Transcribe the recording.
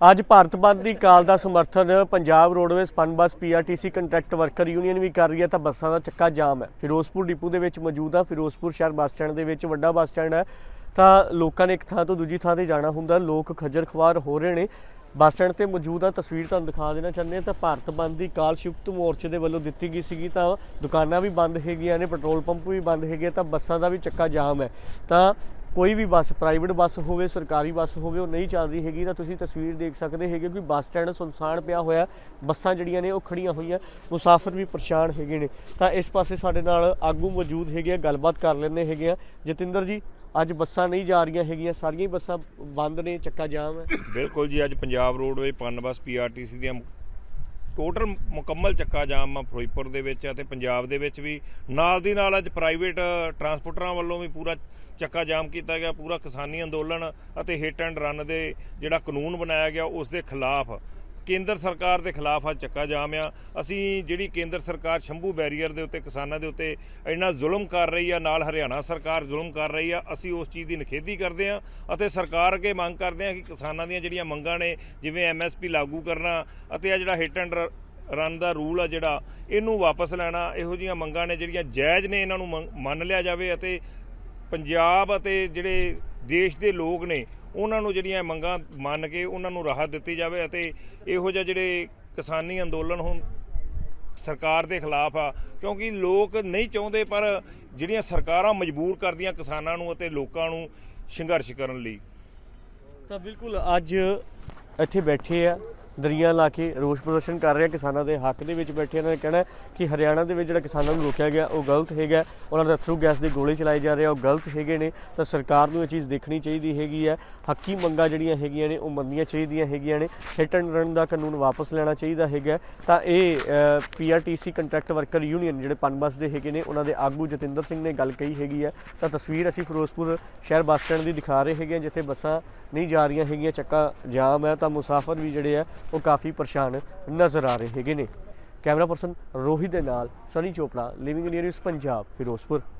ਅੱਜ ਭਾਰਤ ਬੰਦ ਦੀ ਕਾਲ ਦਾ ਸਮਰਥਨ Punjab roadways Punbus PRTC contract worker union ਵੀ ਕਰ ਰਹੀ ਹੈ, ਤਾਂ ਬੱਸਾਂ ਦਾ ਚੱਕਾ ਜਾਮ ਹੈ। ਫਿਰੋਜ਼ਪੁਰ ਡਿਪੂ ਦੇ ਵਿੱਚ ਮੌਜੂਦ ਆ, ਫਿਰੋਜ਼ਪੁਰ ਸ਼ਹਿਰ ਬੱਸ ਸਟੈਂਡ ਦੇ ਵਿੱਚ ਵੱਡਾ ਬੱਸ ਸਟੈਂਡ ਹੈ। ਤਾਂ ਲੋਕਾਂ ਨੇ ਇੱਕ ਥਾਂ ਤੋਂ ਦੂਜੀ ਥਾਂ ਤੇ ਜਾਣਾ ਹੁੰਦਾ ਲੋਕ ਖੱਜਰ ਖਵਾਰ ਹੋ ਰਹੇ ਨੇ। ਬੱਸ ਸਟੈਂਡ ਤੇ ਮੌਜੂਦ ਆ, ਤਸਵੀਰ ਤੁਹਾਨੂੰ ਦਿਖਾ ਦੇਣਾ ਚਾਹੁੰਦੇ ਹਾਂ। ਤਾਂ ਭਾਰਤ ਬੰਦ ਦੀ ਕਾਲ ਸੰਯੁਕਤ ਮੋਰਚੇ ਦੇ ਵੱਲੋਂ ਦਿੱਤੀ ਗਈ ਸੀਗੀ, ਤਾਂ ਦੁਕਾਨਾਂ ਵੀ ਬੰਦ ਹੈਗੀਆਂ ਨੇ, ਪੈਟਰੋਲ ਪੰਪ ਵੀ ਬੰਦ ਹੈਗੇ ਤਾਂ ਬੱਸਾਂ ਦਾ ਵੀ ਚੱਕਾ ਜਾਮ ਹੈ। ਤਾਂ ਕੋਈ ਵੀ ਬੱਸ ਪ੍ਰਾਈਵੇਟ ਬੱਸ ਹੋਵੇ, ਸਰਕਾਰੀ ਬੱਸ ਹੋਵੇ, ਉਹ ਨਹੀਂ ਚੱਲ ਰਹੀ ਹੈਗੀ, ਤਾਂ ਤੁਸੀਂ ਤਸਵੀਰ ਦੇਖ ਸਕਦੇ ਹੈਗੇ ਕਿ ਬੱਸ ਸਟੈਂਡ ਸੁਨਸਾਨ ਪਿਆ ਹੋਇਆ ਬੱਸਾਂ ਜਿਹੜੀਆਂ ਨੇ, ਉਹ ਖੜੀਆਂ ਹੋਈਆਂ, ਮੁਸਾਫਰ ਵੀ ਪਰੇਸ਼ਾਨ ਹੈਗੇ ਨੇ। ਤਾਂ ਇਸ ਪਾਸੇ ਸਾਡੇ ਨਾਲ ਆਗੂ ਮੌਜੂਦ ਹੈਗੇ ਆ, ਗੱਲਬਾਤ ਕਰ ਲੈਂਦੇ ਹੈਗੇ ਆ। ਜਤਿੰਦਰ ਜੀ, ਅੱਜ ਬੱਸਾਂ ਨਹੀਂ ਜਾ ਰਹੀਆਂ ਹੈਗੀਆਂ, ਸਾਰੀਆਂ ਹੀ ਬੱਸਾਂ ਬੰਦ ਨੇ, ਚੱਕਾ ਜਾਮ ਹੈ। ਬਿਲਕੁਲ ਜੀ, ਅੱਜ ਪੰਜਾਬ ਰੋਡਵੇ ਪਨਬਸ ਪੀਆਰਟੀਸੀ ਦੀਆਂ ਟੋਟਲ ਮੁਕੰਮਲ ਚੱਕਾ ਜਾਮ ਆ ਫਿਰੋਜ਼ਪੁਰ ਦੇ ਵਿੱਚ ਅਤੇ ਪੰਜਾਬ ਦੇ ਵਿੱਚ ਵੀ। ਨਾਲ ਦੀ ਨਾਲ ਅੱਜ ਪ੍ਰਾਈਵੇਟ ਟਰਾਂਸਪੋਰਟਰਾਂ ਵੱਲੋਂ ਵੀ ਪੂਰਾ ਚੱਕਾ ਜਾਮ ਕੀਤਾ ਗਿਆ, ਪੂਰਾ ਕਿਸਾਨੀ ਅੰਦੋਲਨ ਅਤੇ ਹਿੱਟ ਐਂਡ ਰਨ ਦੇ ਜਿਹੜਾ ਕਾਨੂੰਨ ਬਣਾਇਆ ਗਿਆ, ਉਸ ਦੇ ਖਿਲਾਫ ਕੇਂਦਰ ਸਰਕਾਰ ਦੇ ਖਿਲਾਫ ਅੱਜ ਚੱਕਾ ਜਾਮ ਆ। ਅਸੀਂ ਜਿਹੜੀ ਕੇਂਦਰ ਸਰਕਾਰ ਸ਼ੰਭੂ ਬੈਰੀਅਰ ਦੇ ਉੱਤੇ, ਕਿਸਾਨਾਂ ਦੇ ਉੱਤੇ ਇੰਨਾ ਜ਼ੁਲਮ ਕਰ ਰਹੀ ਆ, ਨਾਲ ਹਰਿਆਣਾ ਸਰਕਾਰ ਜ਼ੁਲਮ ਕਰ ਰਹੀ ਆ, ਅਸੀਂ ਉਸ ਚੀਜ਼ ਦੀ ਨਿਖੇਧੀ ਕਰਦੇ ਆ ਅਤੇ ਸਰਕਾਰ ਅੱਗੇ ਮੰਗ ਕਰਦੇ ਆ ਕਿ ਕਿਸਾਨਾਂ ਦੀਆਂ ਜਿਹੜੀਆਂ ਮੰਗਾਂ ਨੇ, ਜਿਵੇਂ ਐਮਐਸਪੀ ਲਾਗੂ ਕਰਨਾ ਅਤੇ ਆ ਜਿਹੜਾ ਹਿੱਟ ਐਂਡ ਰਨ ਦਾ ਰੂਲ ਆ ਜਿਹੜਾ, ਇਹਨੂੰ ਵਾਪਸ ਲੈਣਾ, ਇਹੋ ਜਿਹੀਆਂ ਮੰਗਾਂ ਨੇ ਜਿਹੜੀਆਂ ਜਾਇਜ਼ ਨੇ, ਇਹਨਾਂ ਨੂੰ ਮੰਨ- ਮੰਨ ਲਿਆ ਜਾਵੇ ਅਤੇ ਪੰਜਾਬ ਅਤੇ ਜਿਹੜੇ ਦੇਸ਼ ਦੇ ਲੋਕ ਨੇ ਉਹਨਾਂ ਨੂੰ ਜਿਹੜੀਆਂ ਮੰਗਾਂ ਮੰਨ ਕੇ ਉਹਨਾਂ ਨੂੰ ਰਾਹਤ ਦਿੱਤੀ ਜਾਵੇ ਅਤੇ ਇਹੋ ਜਿਹੇ ਜਿਹੜੇ ਕਿਸਾਨੀ ਅੰਦੋਲਨ ਹੁਣ ਸਰਕਾਰ ਦੇ ਖਿਲਾਫ ਆ, ਕਿਉਂਕਿ ਲੋਕ ਨਹੀਂ ਚਾਹੁੰਦੇ ਪਰ ਜਿਹੜੀਆਂ ਸਰਕਾਰਾਂ ਮਜਬੂਰ ਕਰਦੀਆਂ ਕਿਸਾਨਾਂ ਨੂੰ ਅਤੇ ਲੋਕਾਂ ਨੂੰ ਸੰਘਰਸ਼ ਕਰਨ ਲਈ। ਤਾਂ ਬਿਲਕੁਲ ਅੱਜ ਇੱਥੇ ਬੈਠੇ ਆ। ਦਰੀਆਂ ਲਾ ਕੇ ਰੋਸ ਪ੍ਰਦਰਸ਼ਨ ਕਰ ਰਹੇ ਕਿਸਾਨਾਂ ਦੇ ਹੱਕ ਦੇ ਵਿੱਚ ਬੈਠੇ ਇਹਨਾਂ ਨੇ। ਕਹਿਣਾ ਕਿ ਹਰਿਆਣਾ ਦੇ ਵਿੱਚ ਜਿਹੜਾ ਕਿਸਾਨਾਂ ਨੂੰ ਰੋਕਿਆ ਗਿਆ, ਉਹ ਗਲਤ ਹੈਗਾ। ਉਹਨਾਂ ਦੇ ਅਥਰੂ ਗੈਸ ਦੇ ਗੋਲੇ ਚਲਾਏ ਜਾ ਰਹੇ ਆ, ਉਹ ਗਲਤ ਹੈਗੇ ਨੇ। ਤਾਂ ਸਰਕਾਰ ਨੂੰ ਇਹ ਚੀਜ਼ ਦੇਖਣੀ ਚਾਹੀਦੀ ਹੈਗੀ ਹੈ। ਹੱਕੀ ਮੰਗਾਂ ਜਿਹੜੀਆਂ ਹੈਗੀਆਂ ਨੇ, ਉਹ ਮੰਨਣੀਆਂ ਚਾਹੀਦੀਆਂ ਹੈਗੀਆਂ ਨੇ। ਹਿੱਟ ਐਂਡ ਰਨ ਦਾ ਕਾਨੂੰਨ ਵਾਪਸ ਲੈਣਾ ਚਾਹੀਦਾ ਹੈਗਾ ਤਾਂ ਇਹ ਪੀਆਰਟੀਸੀ ਕੰਟਰੈਕਟ ਵਰਕਰ ਯੂਨੀਅਨ ਜਿਹੜੇ ਪਨਬਸ ਦੇ ਹੈਗੇ ਨੇ, ਉਹਨਾਂ ਦੇ ਆਗੂ ਜਤਿੰਦਰ ਸਿੰਘ ਨੇ ਗੱਲ ਕਹੀ ਹੈਗੀ ਹੈ। ਤਾਂ ਤਸਵੀਰ ਅਸੀਂ ਫਿਰੋਜ਼ਪੁਰ ਸ਼ਹਿਰ ਬੱਸ ਸਟੈਂਡ ਦੀ ਦਿਖਾ ਰਹੇ ਹੈਗੇ ਹਾਂ, ਜਿੱਥੇ ਬੱਸਾਂ ਨਹੀਂ ਜਾ ਰਹੀਆਂ ਹੈਗੀਆਂ, ਚੱਕਾ ਜਾਮ ਹੈ। ਤਾਂ ਮੁਸਾਫਰ ਵੀ ਜਿਹੜੇ ਆ ਉਹ ਕਾਫੀ ਪਰੇਸ਼ਾਨ ਨਜ਼ਰ ਆ ਰਹੇ ਹੈਗੇ ਨੇ। ਕੈਮਰਾ ਪਰਸਨ ਰੋਹਿਤ ਦੇ ਨਾਲ ਸਨੀ ਚੋਪੜਾ ਲਿਵਿੰਗ ਨੀਅਰ ਇਸ ਪੰਜਾਬ, ਫਿਰੋਜ਼ਪੁਰ।